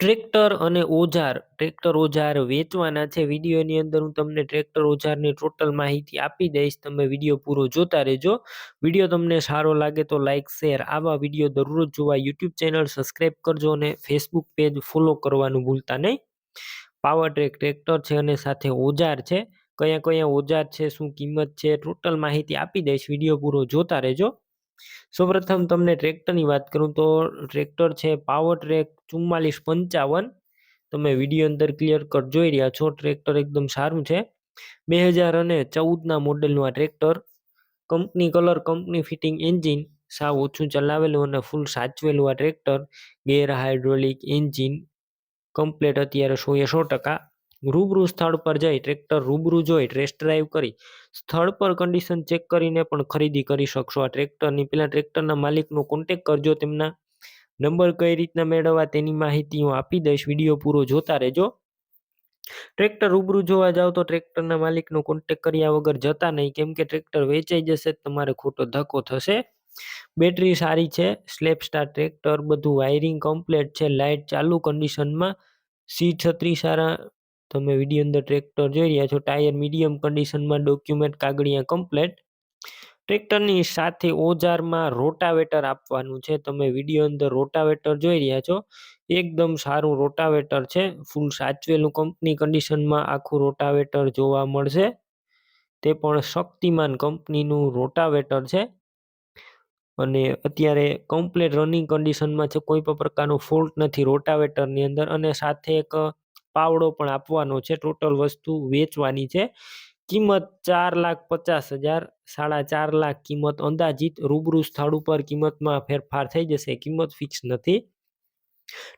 Tractor અને ઓજાર. Tractor, ઓજાર વેચવાના છે. વિડીયોની અંદર હું તમને ટ્રેક્ટર, ઓજારની ટોટલ માહિતી આપી દઈશ. તમે વીડિયો પૂરો જોતા રહેજો. વીડિયો તમને સારો લાગે તો લાઇક શેર આવા વીડિયો દરરોજ જોવા યુટ્યુબ ચેનલ સબસ્ક્રાઈબ કરજો અને ફેસબુક પેજ ફોલો કરવાનું ભૂલતા નહીં. પાવર ટ્રેક ટ્રેક્ટર છે અને સાથે ઓજાર છે. કયા કયા ઓજાર છે, શું કિંમત છે ટોટલ માહિતી આપી દઈશ. વીડિયો પૂરો જોતા રહેજો. સૌપ્રથમ તમને ટ્રેક્ટરની વાત કરું તો ટ્રેક્ટર છે પાવર ટ્રેક ચુમ્માલીસ પંચાવન. તમે વીડિયો અંદર ક્લિયર કટ જોઈ રહ્યા છો, ટ્રેક્ટર એકદમ સારું છે. બે હજાર અને ચૌદના મોડેલનું આ tractor. Company colour, company fitting engine, સાવ ઓછું ચલાવેલું અને ફૂલ સાચવેલું આ tractor. Gear hydraulic engine, complete અત્યારે સો એ સો ટકા. રૂબરૂ સ્થળ પર જઈ ટ્રેક્ટર રૂબરૂ જોઈ ટેસ્ટ ડ્રાઈવ કરી. સ્થળ પર કન્ડિશન ચેક કરીને પણ ખરીદી કરી શકશો. આ ટ્રેક્ટરની પેલા ટ્રેક્ટરના માલિકનો કોન્ટેક કરજો, તેમના નંબર કઈ રીતના મેળવવા તેની માહિતી હું આપી દઈશ. વીડિયો પૂરો જોતા રહેજો. ટ્રેક્ટર રૂબરૂ જોવા જાવ તો ટ્રેક્ટરના માલિકનો કોન્ટેક કર્યા વગર જતા નહીં. કેમ કે ટ્રેક્ટર વેચાઈ જશે, તમારે ખોટો ધક્કો થશે. બેટરી સારી છે સ્લેપ સ્ટાર ટ્રેક્ટર બધું વાયરિંગ કમ્પ્લેટ છે લાઇટ ચાલુ કન્ડિશનમાં સી છત્રી સારા તમે વીડિયો અંદર ટ્રેક્ટર જોઈ રહ્યા છો ટાયર મીડિયમ કન્ડિશનમાં ડોક્યુમેન્ટ કાગળિયા કમ્પ્લેટ ટ્રેક્ટરની સાથે ઓજારમાં રોટાવેટર આપવાનું છે. તમે વીડિયો અંદર રોટાવેટર જોઈ રહ્યા છો. એકદમ સારું રોટાવેટર છે. ફૂલ સાચવેલું કંપની કન્ડિશનમાં આખું રોટાવેટર જોવા મળશે. તે પણ શક્તિમાન કંપનીનું રોટાવેટર છે. અને અત્યારે કમ્પ્લેટ રનિંગ કન્ડિશનમાં છે. કોઈ પણ પ્રકારનો ફોલ્ટ નથી રોટાવેટરની અંદર. અને સાથે એક પાવડો પણ આપવાનો છે. ટોટલ વસ્તુ વેચવાની છે. કિંમત ચાર લાખ પચાસ હજાર, સાડા ચાર લાખ કિંમત અંદાજિત. રૂબરૂ સ્થળ ઉપર કિંમતમાં ફેરફાર થઈ જશે. કિંમત ફિક્સ નથી.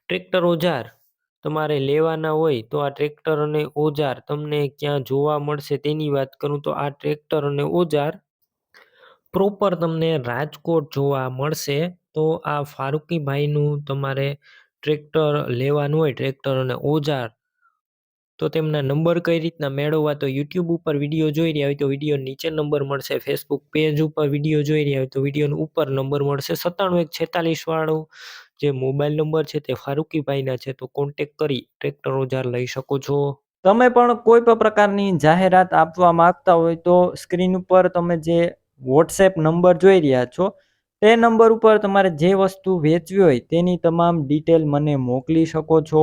ટ્રેક્ટર ઓજાર તમારે લેવાના હોય તો આ ટ્રેક્ટર અને ઓજાર તમને ક્યાં જોવા મળશે તેની વાત કરું તો આ ટ્રેક્ટર અને ઓજાર પ્રોપર તમને રાજકોટ જોવા મળશે. તો આ ફારૂકીભાઈનું તમારે ટ્રેક્ટર લેવાનું હોય, ટ્રેક્ટર અને ઓજાર તો તેમના નંબર કઈ રીતના મેળવવા તો યુટ્યુબ ઉપર વીડિયો જોઈ રહ્યા હોય તો વીડિયો નીચે નંબર મળશે. ફેસબુક પેજ ઉપર વીડિયો જોઈ રહ્યા હોય તો વીડિયો ઉપર નંબર મળશે. સત્તાણું એક છેતાલીસવાળું જે મોબાઈલ નંબર છે તે ફારૂકીભાઈના છે. તો કોન્ટેક કરી ટ્રેક્ટર ઓજાર લઈ શકો છો. તમે પણ કોઈ પણ પ્રકારની જાહેરાત આપવા માંગતા હોય તો સ્ક્રીન ઉપર તમે જે વોટ્સએપ નંબર જોઈ રહ્યા છો, તે નંબર ઉપર તમારે જે વસ્તુ વેચવી હોય તેની તમામ ડિટેલ મને મોકલી શકો છો.